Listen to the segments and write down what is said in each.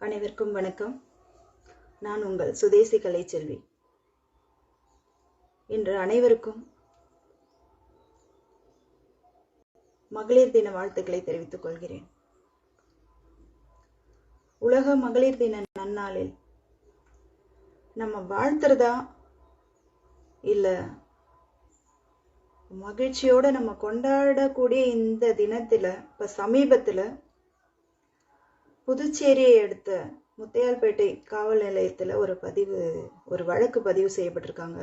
அனைவருக்கும் வணக்கம். நான் உங்கள் சுதேசி கலைச்செல்வி. இன்று அனைவருக்கும் மகளிர் தின வாழ்த்துக்களை தெரிவித்துக் கொள்கிறேன். உலக மகளிர் தின நன்னாளில் நம்ம வாழ்த்துறதா இல்ல மகிழ்ச்சியோட நம்ம கொண்டாடக்கூடிய இந்த தினத்துல இப்ப சமீபத்துல புதுச்சேரியை அடுத்த முத்தையால்பேட்டை காவல் நிலையத்தில் ஒரு பதிவு ஒரு வழக்கு பதிவு செய்யப்பட்டிருக்காங்க.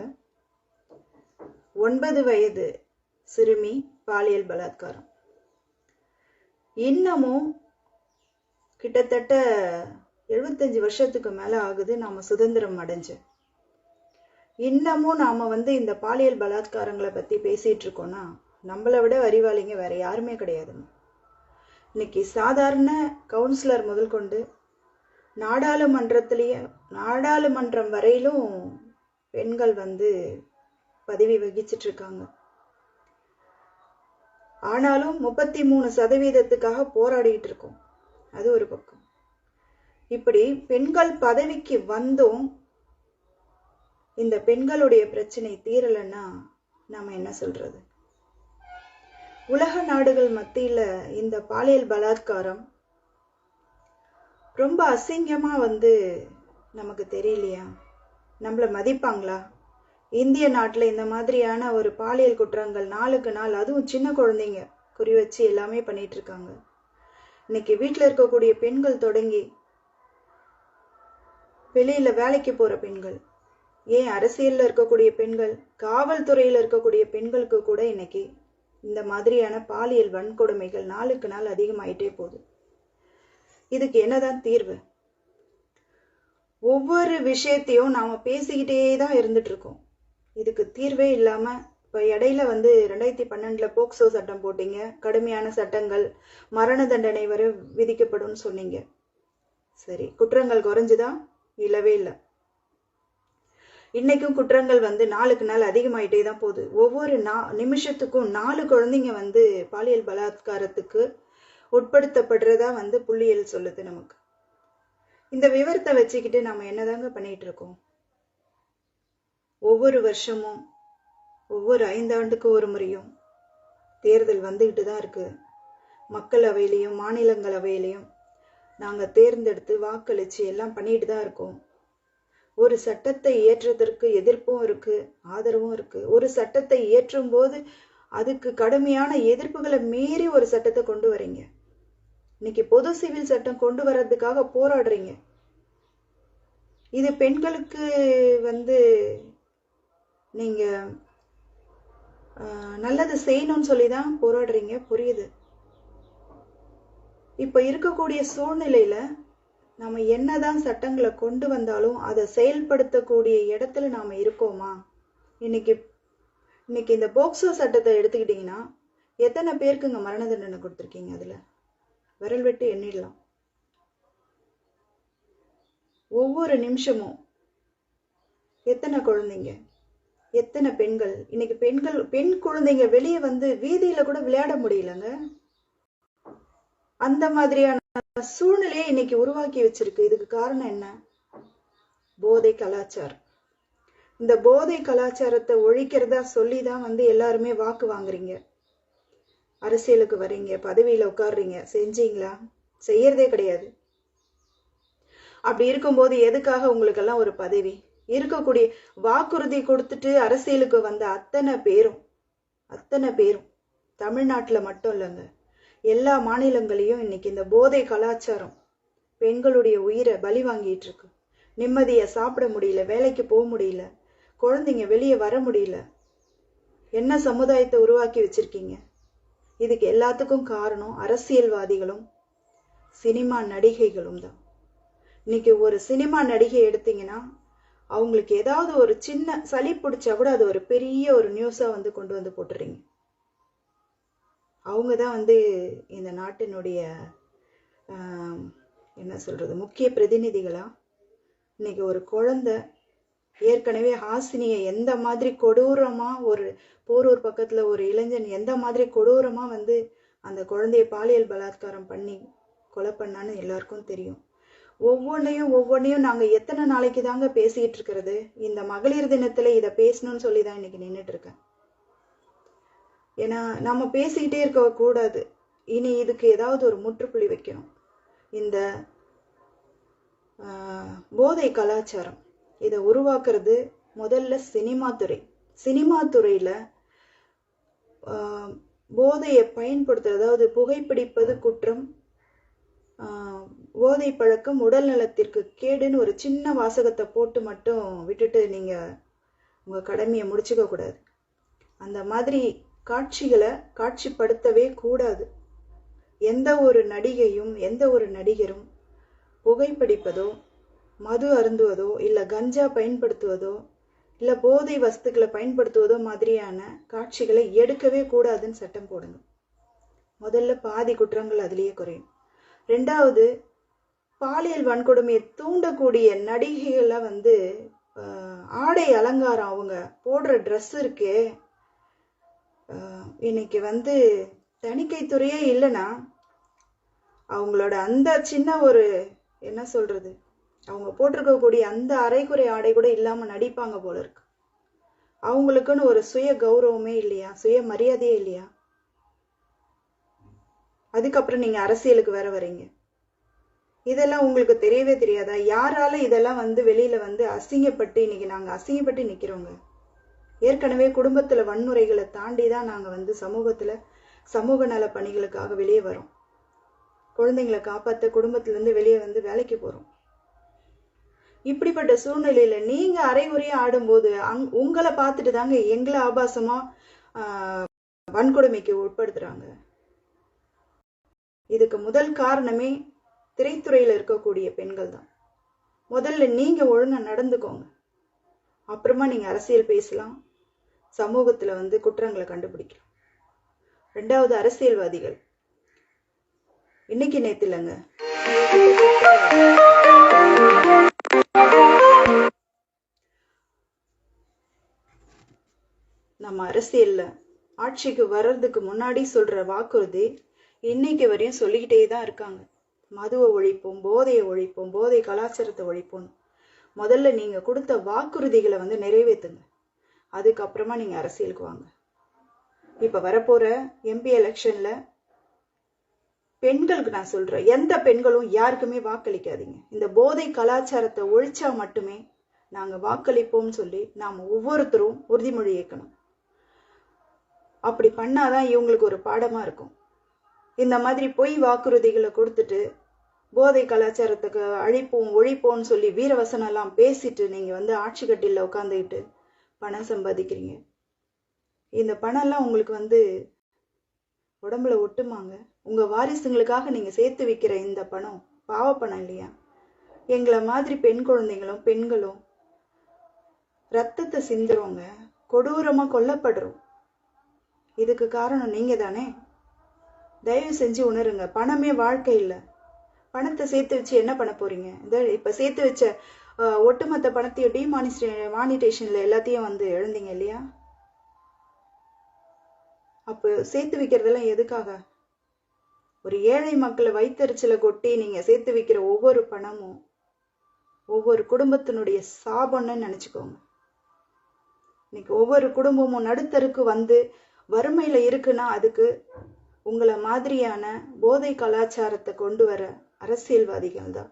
ஒன்பது வயது சிறுமி பாலியல் பலாத்காரம். இன்னமும் கிட்டத்தட்ட எழுபத்தஞ்சு வருஷத்துக்கு மேலே ஆகுது நாம சுதந்திரம் அடைஞ்சு. இன்னமும் நாம் வந்து இந்த பாலியல் பலாத்காரங்களை பற்றி பேசிகிட்டு இருக்கோன்னா நம்மளை விட அறிவாளிங்க வேறு யாருமே கிடையாதுங்க. இன்னைக்கு சாதாரண கவுன்சிலர் முதல் கொண்டு நாடாளுமன்றத்திலேயே நாடாளுமன்றம் வரையிலும் பெண்கள் வந்து பதவி வகிச்சிட்டு இருக்காங்க ஆனாலும் முப்பத்தி மூணு சதவீதத்துக்காக போராடிட்டு இருக்கோம் அது ஒரு பக்கம். இப்படி பெண்கள் பதவிக்கு வந்தும் இந்த பெண்களுடைய பிரச்சனை தீரலைன்னா நாம் என்ன சொல்றது? உலக நாடுகள் மத்தியில் இந்த பாலியல் பலாத்காரம் ரொம்ப அசிங்கமாக வந்து நமக்கு தெரியலையா? நம்மளை மதிப்பாங்களா? இந்திய நாட்டில் இந்த மாதிரியான ஒரு பாலியல் குற்றங்கள் நாளுக்கு நாள் அதுவும் சின்ன குழந்தைங்க குறி வச்சு எல்லாமே பண்ணிகிட்ருக்காங்க இருக்காங்க இன்னைக்கு வீட்டில் இருக்கக்கூடிய பெண்கள் தொடங்கி வெளியில் வேலைக்கு போகிற பெண்கள் ஏன் அரசியலில் இருக்கக்கூடிய பெண்கள் காவல்துறையில் இருக்கக்கூடிய பெண்களுக்கு கூட இன்னைக்கு இந்த மாதிரியான பாலியல் வன்கொடுமைகள் நாளுக்கு நாள் அதிகமாயிட்டே போகுது. இதுக்கு என்னதான் தீர்வு? ஒவ்வொரு விஷயத்தையும் நாம பேசிக்கிட்டே தான் இருந்துட்டு இருக்கோம். இதுக்கு தீர்வே இல்லாம இப்ப இடையில வந்து ரெண்டாயிரத்தி பன்னெண்டுல போக்சோ சட்டம் போட்டீங்க கடுமையான சட்டங்கள் மரண தண்டனை வரை விதிக்கப்படும் சொன்னீங்க. சரி குற்றங்கள் குறைஞ்சுதான் இல்லவே இல்லை. இன்னைக்கும் குற்றங்கள் வந்து நாளுக்கு நாள் அதிகமாயிட்டே தான் போகுது. ஒவ்வொரு நா நிமிஷத்துக்கும் நாலு குழந்தைங்க வந்து பாலியல் பலாத்காரத்துக்கு உட்படுத்தப்படுறதா வந்து புள்ளியல் சொல்லுது நமக்கு. இந்த விவரத்தை வச்சுக்கிட்டு நம்ம என்னதாங்க பண்ணிட்டு இருக்கோம்? ஒவ்வொரு வருஷமும் ஒவ்வொரு ஐந்தாண்டுக்கு ஒரு முறையும் தேர்தல் வந்துக்கிட்டு தான் இருக்குது மக்களவையிலையும் மாநிலங்களவையிலையும் நாங்கள் தேர்ந்தெடுத்து வாக்களித்து எல்லாம் பண்ணிட்டு தான் இருக்கோம். ஒரு சட்டத்தை இயற்றுவதற்கு எதிர்ப்பும் இருக்கு ஆதரவும் இருக்கு. ஒரு சட்டத்தை இயற்றும் போது அதுக்கு கடுமையான எதிர்ப்புகளை மீறி ஒரு சட்டத்தை கொண்டு வரீங்க. இன்னைக்கு பொது சிவில் சட்டம் கொண்டு வர்றதுக்காக போராடுறீங்க. இது பெண்களுக்கு வந்து நீங்க நல்லது செய்யணும்னு சொல்லி தான் போராடுறீங்க. புரியுது? இப்ப இருக்கக்கூடிய சூழ்நிலையில நம்ம என்னதான் சட்டங்களை கொண்டு வந்தாலும் அதை செயல்படுத்தக்கூடிய இடத்துல நாம இருக்கோமா? இன்னைக்கு இன்னைக்கு இந்த போக்சோ சட்டத்தை எடுத்துக்கிட்டிங்கன்னா எத்தனை பேருக்குங்க மரண தண்டனை கொடுத்துருக்கீங்க அதுல? விரல் வெட்டு எண்ணிடலாம். ஒவ்வொரு நிமிஷமும் எத்தனை குழந்தைங்க? எத்தனை பெண்கள்? இன்னைக்கு பெண்கள் பெண் குழந்தைங்க வெளியே வந்து வீதியில கூட விளையாட முடியலங்க. அந்த மாதிரியான சூழ்நிலையை இன்னைக்கு உருவாக்கி வச்சிருக்கு. இதுக்கு காரணம் என்ன? போதை கலாச்சாரம். இந்த போதை கலாச்சாரத்தை ஒழிக்கிறதா சொல்லி தான் வந்து எல்லாருமே வாக்கு வாங்குறீங்க. அரசியலுக்கு வர்றீங்க பதவியில உட்காடுறீங்க செஞ்சீங்களா? செய்யறதே கிடையாது. அப்படி இருக்கும்போது எதுக்காக உங்களுக்கெல்லாம் ஒரு பதவி? இருக்கக்கூடிய வாக்குறுதி கொடுத்துட்டு அரசியலுக்கு வந்த அத்தனை பேரும் அத்தனை பேரும் தமிழ்நாட்டில் மட்டும் இல்லைங்க. எல்லா மாநிலங்களையும் இன்னைக்கு இந்த போதை கலாச்சாரம் பெண்களுடைய உயிரை பலி வாங்கிட்டு இருக்கு. நிம்மதியை சாப்பிட முடியல வேலைக்கு போக முடியல குழந்தைங்க வெளியே வர முடியல. என்ன சமுதாயத்தை உருவாக்கி வச்சிருக்கீங்க? இதுக்கு எல்லாத்துக்கும் காரணம் அரசியல்வாதிகளும் சினிமா நடிகைகளும் தான். இன்னைக்கு ஒரு சினிமா நடிகை எடுத்தீங்கன்னா அவங்களுக்கு ஏதாவது ஒரு சின்ன சளி பிடிச்சா கூட அது ஒரு பெரிய ஒரு நியூஸாக வந்து கொண்டு வந்து போட்டுறீங்க. அவங்க தான் வந்து இந்த நாட்டினுடைய என்ன சொல்கிறது முக்கிய பிரதிநிதிகளாக இன்னைக்கு ஒரு குழந்த ஏற்கனவே ஹாசினியை எந்த மாதிரி கொடூரமாக ஒரு போரூர் பக்கத்தில் ஒரு இளைஞன் எந்த மாதிரி கொடூரமாக வந்து அந்த குழந்தைய பாலியல் பலாத்காரம் பண்ணி கொலை பண்ணான்னு எல்லாருக்கும் தெரியும். ஒவ்வொன்றையும் ஒவ்வொன்றையும் நாங்கள் எத்தனை நாளைக்கு தாங்க பேசிக்கிட்டு இருக்கிறது? இந்த மகளிர் தினத்தில் இதை பேசணும்னு சொல்லி தான் இன்னைக்கு நின்றுட்டு இருக்கேன். ஏன்னா நம்ம பேசிக்கிட்டே இருக்க கூடாது. இனி இதுக்கு ஏதாவது ஒரு முற்றுப்புள்ளி வைக்கணும். இந்த போதை கலாச்சாரம் இதை உருவாக்குறது முதல்ல சினிமா துறை. சினிமா துறையில் போதையை பயன்படுத்துறது அதாவது புகைப்பிடிப்பது குற்றம் போதை பழக்கம் உடல் நலத்திற்கு கேடுன்னு ஒரு சின்ன வாசகத்தை போட்டு மட்டும் விட்டுட்டு நீங்கள் உங்கள் கடமையை முடிச்சுக்க கூடாது. அந்த மாதிரி காட்சிகளை காட்சிப்படுத்தவே கூடாது. எந்த ஒரு நடிகையும் எந்த ஒரு நடிகரும் புகைப்பிடிப்பதோ மது அருந்துவதோ இல்லை கஞ்சா பயன்படுத்துவதோ இல்லை போதை வஸ்துக்களை பயன்படுத்துவதோ மாதிரியான காட்சிகளை எடுக்கவே கூடாதுன்னு சட்டம் போடணும். முதல்ல பாதி குற்றங்கள் அதுலேயே குறையும். ரெண்டாவது பாலியல் வன்கொடுமையை தூண்டக்கூடிய நடிகைகளை வந்து ஆடை அலங்காரம் அவங்க போடுற ட்ரெஸ் இருக்கே இன்னைக்கு வந்து தணிக்கைத்துறையே இல்லைன்னா அவங்களோட அந்த சின்ன ஒரு என்ன சொல்றது அவங்க போட்டிருக்கக்கூடிய அந்த அரைகுறை ஆடை கூட இல்லாம நடிப்பாங்க போல இருக்கு. அவங்களுக்குன்னு ஒரு சுய கௌரவமே இல்லையா? சுய மரியாதையே இல்லையா? அதுக்கப்புறம் நீங்க அரசியலுக்கு வேற வரீங்க. இதெல்லாம் உங்களுக்கு தெரியவே தெரியாதா? யாரால இதெல்லாம் வந்து வெளியில வந்து அசிங்கப்பட்டு இன்னைக்கு நாங்க அசிங்கப்பட்டு நிக்கிறோங்க? ஏற்கனவே குடும்பத்தில் வன்முறைகளை தாண்டி தான் நாங்கள் வந்து சமூகத்தில் சமூக நல பணிகளுக்காக வெளியே வரோம். குழந்தைங்களை காப்பாற்ற குடும்பத்திலேருந்து வெளியே வந்து வேலைக்கு போகிறோம் இப்படிப்பட்ட சூழ்நிலையில் நீங்கள் அரைகுறையாக ஆடும்போது அங் உங்களை பார்த்துட்டு தாங்க எங்களை ஆபாசமாக வன்கொடுமைக்கு உட்படுத்துகிறாங்க இதுக்கு முதல் காரணமே திரைத்துறையில் இருக்கக்கூடிய பெண்கள் தான். முதல்ல நீங்கள் ஒழுங்காக நடந்துக்கோங்க. அப்புறமா நீங்கள் அரசியல் பேசலாம். சமூகத்துல வந்து குற்றங்களை கண்டுபிடிக்கிறோம் ரெண்டாவது அரசியல்வாதிகள். இன்னைக்கு நேத்து இல்லைங்க. நம்ம அரசியல்ல ஆட்சிக்கு வர்றதுக்கு முன்னாடி சொல்ற வாக்குறுதி இன்னைக்கு வரையும் சொல்லிக்கிட்டே தான் இருக்காங்க. மதுவை ஒழிப்போம் போதையை ஒழிப்போம் போதை கலாச்சாரத்தை ஒழிப்போம் முதல்ல நீங்க கொடுத்த வாக்குறுதிகளை வந்து நிறைவேத்துங்க. அதுக்கப்புறமா நீங்கள் அரசியலுக்கு வாங்க. இப்போ வரப்போகிற எம்பி எலெக்ஷனில் பெண்களுக்கு நான் சொல்கிறேன் எந்த பெண்களும் யாருக்குமே வாக்களிக்காதீங்க. இந்த போதை கலாச்சாரத்தை ஒழிச்சா மட்டுமே நாங்கள் வாக்களிப்போம்னு சொல்லி நாம் ஒவ்வொருத்தரும் உறுதிமொழி ஏற்கணும் அப்படி பண்ணாதான் இவங்களுக்கு ஒரு பாடமாக இருக்கும். இந்த மாதிரி பொய் வாக்குறுதிகளை கொடுத்துட்டு போதை கலாச்சாரத்துக்கு அழிப்போம் ஒழிப்போம்னு சொல்லி வீரவசனம் எல்லாம் பேசிட்டு நீங்கள் வந்து ஆட்சி கட்டியில் உட்காந்துக்கிட்டு பணம் சம்பாதிக்கிறீங்க. இந்த பணம்லாம் உங்களுக்கு வந்து உடம்புல ஒட்டுமாங்க. உங்கள் வாரிசுங்களுக்காக நீங்கள் சேர்த்து வைக்கிற இந்த பணம் பாவ பணம் இல்லையா? எங்களை மாதிரி பெண் குழந்தைங்களும் பெண்களும் ரத்தத்தை சிந்துறவங்க கொடூரமாக கொல்லப்படுறோம். இதுக்கு காரணம் நீங்கள் தானே தயவு செஞ்சு உணருங்க. பணமே வாழ்க்கை இல்லை. பணத்தை சேர்த்து வச்சு என்ன பண்ண போறீங்க? இந்த இப்போ சேர்த்து வச்ச ஒட்டுமொத்த பணத்தையும் டிமானிஸ்டே மானிட்டேஷனில் எல்லாத்தையும் வந்து எழுந்தீங்க இல்லையா? அப்போ சேர்த்து வைக்கிறதெல்லாம் எதுக்காக? ஒரு ஏழை மக்களை வைத்தறிச்சலை கொட்டி நீங்கள் சேர்த்து வைக்கிற ஒவ்வொரு பணமும் ஒவ்வொரு குடும்பத்தினுடைய சாபம்னு நினச்சிக்கோங்க. இன்னைக்கு ஒவ்வொரு குடும்பமும் நடுத்தருக்கு வந்து வறுமையில் இருக்குன்னா அதுக்கு உங்களை மாதிரியான போதை கலாச்சாரத்தை கொண்டு வர அரசியல்வாதிகள் தான்.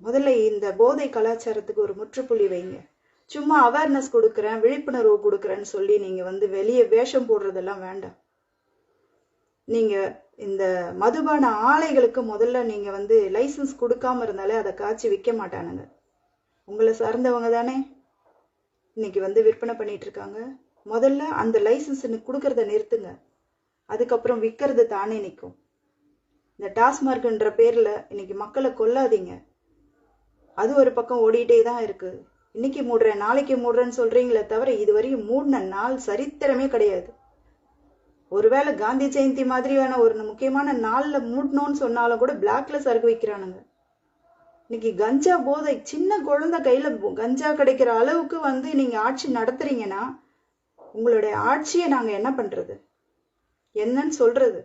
முதல்ல இந்த போதை கலாச்சாரத்துக்கு ஒரு முற்றுப்புள்ளி வைங்க. சும்மா அவேர்னஸ் கொடுக்குறேன் விழிப்புணர்வு கொடுக்குறேன்னு சொல்லி நீங்கள் வந்து வெளியே வேஷம் போடுறதெல்லாம் வேண்டாம். நீங்கள் இந்த மதுபான ஆலைகளுக்கு முதல்ல நீங்கள் வந்து லைசன்ஸ் கொடுக்காம இருந்தாலே அதை காய்ச்சி விற்க மாட்டானுங்க. உங்களை சார்ந்தவங்க தானே? இன்னைக்கு வந்து விற்பனை பண்ணிட்டு இருக்காங்க. முதல்ல அந்த லைசன்ஸ் கொடுக்கறத நிறுத்துங்க. அதுக்கப்புறம் விற்கிறது தானே நிற்கும். இந்த டாஸ்மார்க்ன்ற பேரில் இன்னைக்கு மக்களை கொல்லாதீங்க. அது ஒரு பக்கம் ஓடிட்டே தான் இருக்கு. இன்னைக்கு மூடுறேன் நாளைக்கு மூடுறேன்னு சொல்றீங்களே தவிர இதுவரையும் மூடின நாள் சரித்திரமே கிடையாது. ஒருவேளை காந்தி ஜெயந்தி மாதிரியான ஒரு முக்கியமான நாளில் மூடணும்னு சொன்னாலும் கூட பிளாக்ல சரக்கு வைக்கிறானுங்க. இன்னைக்கு கஞ்சா போதை சின்ன குழந்தை கையில கஞ்சா கிடைக்கிற அளவுக்கு வந்து நீங்க ஆட்சி நடத்துறீங்கன்னா உங்களுடைய ஆட்சியை நாங்க என்ன பண்றது? என்னன்னு சொல்றது?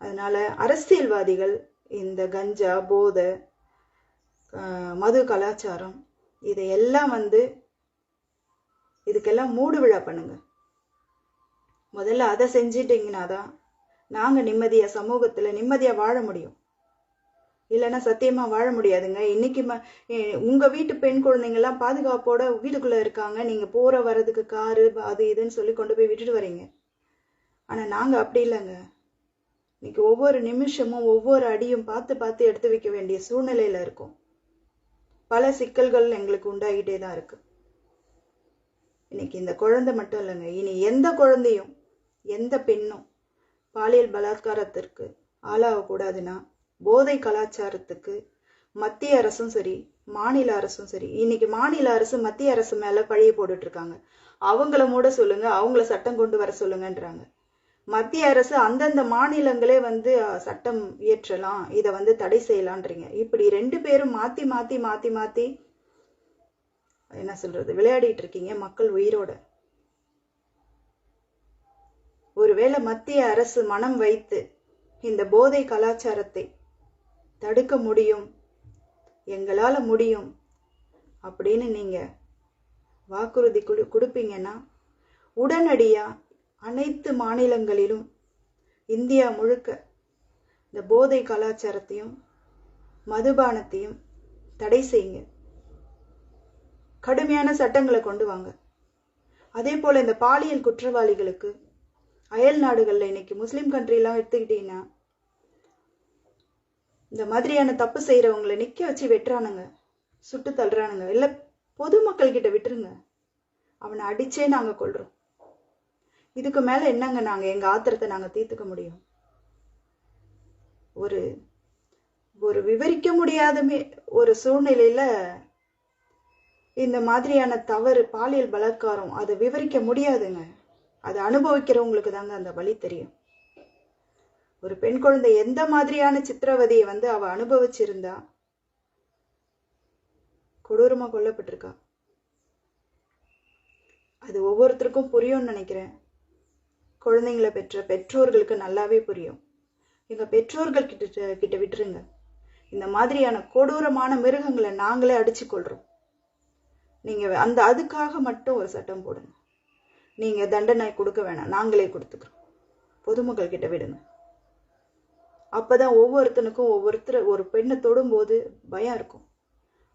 அதனால அரசியல்வாதிகள் இந்த கஞ்சா போதை மது கலாச்சாரம் இதையெல்லாம் வந்து இதுக்கெல்லாம் மூடு விழா பண்ணுங்க. முதல்ல அதை செஞ்சிட்டிங்கன்னா தான் நாங்கள் நிம்மதியாக சமூகத்தில் நிம்மதியாக வாழ முடியும். இல்லைன்னா சத்தியமாக வாழ முடியாதுங்க. இன்னைக்கு ம உங்கள் வீட்டு பெண் குழந்தைங்கள்லாம் பாதுகாப்போட வீட்டுக்குள்ளே இருக்காங்க. நீங்கள் போகிற வர்றதுக்கு காரு அது இதுன்னு சொல்லி கொண்டு போய் விட்டுட்டு வரீங்க. ஆனால் நாங்கள் அப்படி இல்லைங்க. இன்னைக்கு ஒவ்வொரு நிமிஷமும் ஒவ்வொரு அடியும் பார்த்து பார்த்து எடுத்து வைக்க வேண்டிய சூழ்நிலையில் இருக்கும். பல சிக்கல்கள் எங்களுக்கு உண்டாகிட்டே தான் இருக்கு. இன்னைக்கு இந்த குழந்தை மட்டும் இல்லைங்க. இனி எந்த குழந்தையும் எந்த பெண்ணும் பாலியல் பலாத்காரத்திற்கு ஆளாகக்கூடாதுன்னா போதை கலாச்சாரத்துக்கு மத்திய அரசும் சரி மாநில அரசும் சரி இன்னைக்கு மாநில அரசு மத்திய அரசு மேல பழிய போட்டுட்டு இருக்காங்க. அவங்கள மூட சொல்லுங்க அவங்கள சட்டம் கொண்டு வர சொல்லுங்கன்றாங்க. மத்திய அரசு அந்தந்த மாநிலங்களே வந்து சட்டம் இயற்றலாம் இதை வந்து தடை செய்யலான்றீங்க. இப்படி ரெண்டு பேரும் மாத்தி மாத்தி மாத்தி மாத்தி என்ன சொல்றது விளையாடிட்டு இருக்கீங்க மக்கள் உயிரோட. ஒருவேளை மத்திய அரசு மனம் வைத்து இந்த போதை கலாச்சாரத்தை தடுக்க முடியும் எங்களால முடியும் அப்படின்னு நீங்க வாக்குறுதி கொடு கொடுப்பீங்கன்னா உடனடியாக அனைத்து மாநிலங்களிலும் இந்தியா முழுக்க இந்த போதை கலாச்சாரத்தையும் மதுபானத்தையும் தடை செய்யுங்க. கடுமையான சட்டங்களை கொண்டு வாங்க. அதே போல் இந்த பாலியல் குற்றவாளிகளுக்கு அயல் நாடுகளில் இன்னைக்கு முஸ்லீம் கண்ட்ரிலாம் எடுத்துக்கிட்டீங்கன்னா இந்த மாதிரியான தப்பு செய்கிறவங்களை நிற்க வச்சு வெட்டுறானுங்க சுட்டு தள்ளுறானுங்க. இல்லை பொதுமக்கள்கிட்ட விட்டுருங்க. அவனை அடித்தே நாங்கள் கொள்கிறோம் இதுக்கு மேல என்னங்க நாங்க எங்க ஆத்திரத்தை நாங்க தீர்த்துக்க முடியும்? ஒரு ஒரு விவரிக்க முடியாதமே ஒரு சூழ்நிலையில இந்த மாதிரியான தவறு பாலியல் பலாத்காரம் அதை விவரிக்க முடியாதுங்க. அதை அனுபவிக்கிறவங்களுக்கு தாங்க அந்த வழி தெரியும். ஒரு பெண் குழந்தை எந்த மாதிரியான சித்திரவதையை வந்து அவ அனுபவிச்சிருந்தா கொடூரமா கொல்லப்பட்டிருக்கா? அது ஒவ்வொருத்தருக்கும் புரியும்னு நினைக்கிறேன். குழந்தைங்களை பெற்ற பெற்றோர்களுக்கு நல்லாவே புரியும். எங்கள் பெற்றோர்கள் கிட்ட கிட்ட விட்டுருங்க. இந்த மாதிரியான கொடூரமான மிருகங்களை நாங்களே அடிச்சு கொள்றோம் நீங்கள் அந்த அதுக்காக மட்டும் ஒரு சட்டம் போடுங்க. நீங்கள் தண்டனை கொடுக்க வேணாம். நாங்களே கொடுத்துக்கிறோம். பொதுமக்கள் கிட்ட விடுங்க. அப்பதான் ஒவ்வொருத்தனுக்கும் ஒவ்வொருத்தர் ஒரு பெண்ணை தொடும்போது பயம் இருக்கும்.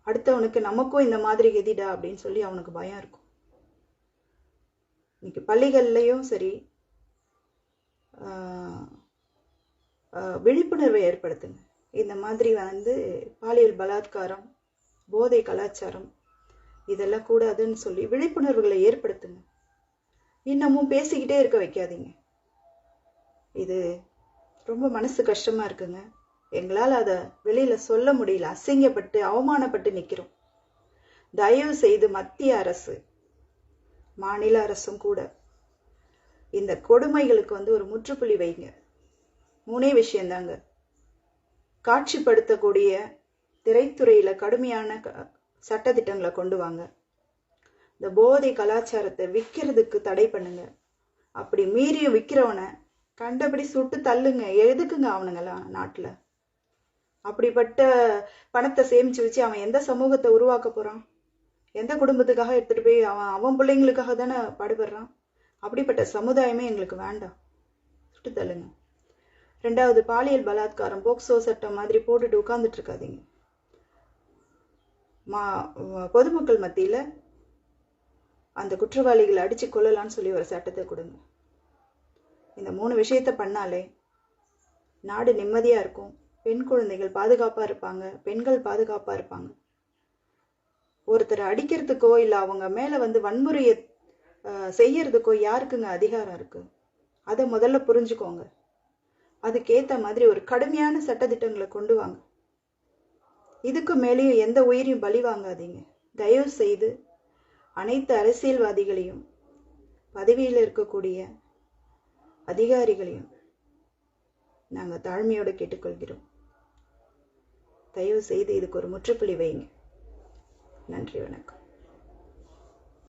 அடுத்தவனுக்கு நமக்கும் இந்த மாதிரி எதிடா அப்படின்னு சொல்லி அவனுக்கு பயம் இருக்கும். இன்னைக்கு பள்ளிகள்லையும் சரி விழிப்புணர்வை ஏற்படுத்துங்க. இந்த மாதிரி வந்து பாலியல் பலாத்காரம் போதை கலாச்சாரம் இதெல்லாம் கூடாதுன்னு சொல்லி விழிப்புணர்வுகளை ஏற்படுத்துங்க. இன்னமும் பேசிக்கிட்டே இருக்க வைக்காதீங்க. இது ரொம்ப மனசு கஷ்டமாக இருக்குங்க. எங்களால் அதை வெளியில் சொல்ல முடியல. அசிங்கப்பட்டு அவமானப்பட்டு நிற்கிறோம் தயவு செய்து மத்திய அரசு மாநில அரசும் கூட இந்த கொடுமைகளுக்கு வந்து ஒரு முற்றுப்புள்ளி வைங்க. மூணே விஷயம்தாங்க காட்சிப்படுத்தக்கூடிய திரைத்துறையில் கடுமையான க- கொண்டு வாங்க. இந்த போதை கலாச்சாரத்தை விற்கிறதுக்கு தடை பண்ணுங்க. அப்படி மீறியும் விற்கிறவனை கண்டபடி சுட்டு தள்ளுங்க. எதுக்குங்க அவனுங்களாம் நாட்டில்? அப்படிப்பட்ட பணத்தை சேமிச்சு வச்சு அவன் எந்த சமூகத்தை உருவாக்க போகிறான் எந்த குடும்பத்துக்காக எடுத்துகிட்டு போய் அவன் அவன் பிள்ளைங்களுக்காக தானே பாடுபடுறான்? அப்படிப்பட்ட சமுதாயமே எங்களுக்கு வேண்டாம். சுட்டு தள்ளுங்க. ரெண்டாவது பாலியல் பலாத்காரம் போக்சோ சட்டம் மாதிரி போட்டுட்டு உட்காந்துட்டு இருக்காதீங்க. மா பொதுமக்கள் மத்தியில் அந்த குற்றவாளிகளை அடித்து கொள்ளலாம்னு சொல்லி ஒரு சட்டத்தை கொடுங்க. இந்த மூணு விஷயத்த பண்ணாலே நாடு நிம்மதியாக இருக்கும். பெண் குழந்தைகள் பாதுகாப்பாக இருப்பாங்க. பெண்கள் பாதுகாப்பாக இருப்பாங்க. ஒருத்தரை அடிக்கிறதுக்கோ இல்லை அவங்க மேலே வந்து வன்முறையை செய்யறதுக்கோ யாருக்குங்க அதிகாரம் இருக்கு? அதை முதல்ல புரிஞ்சுக்கோங்க. அதுக்கேத்த மாதிரி ஒரு கடுமையான சட்டத்திட்டங்களை கொண்டு வாங்க. இதுக்கு மேலேயும் எந்த உயிரையும் பலி வாங்காதீங்க. தயவு செய்து அனைத்து அரசியல்வாதிகளையும் பதவியில் இருக்கக்கூடிய அதிகாரிகளையும் நாங்கள் தாழ்மையோடு கேட்டுக்கொள்கிறோம். தயவு செய்து இதுக்கு ஒரு முற்றுப்புள்ளி வைங்க. நன்றி வணக்கம்.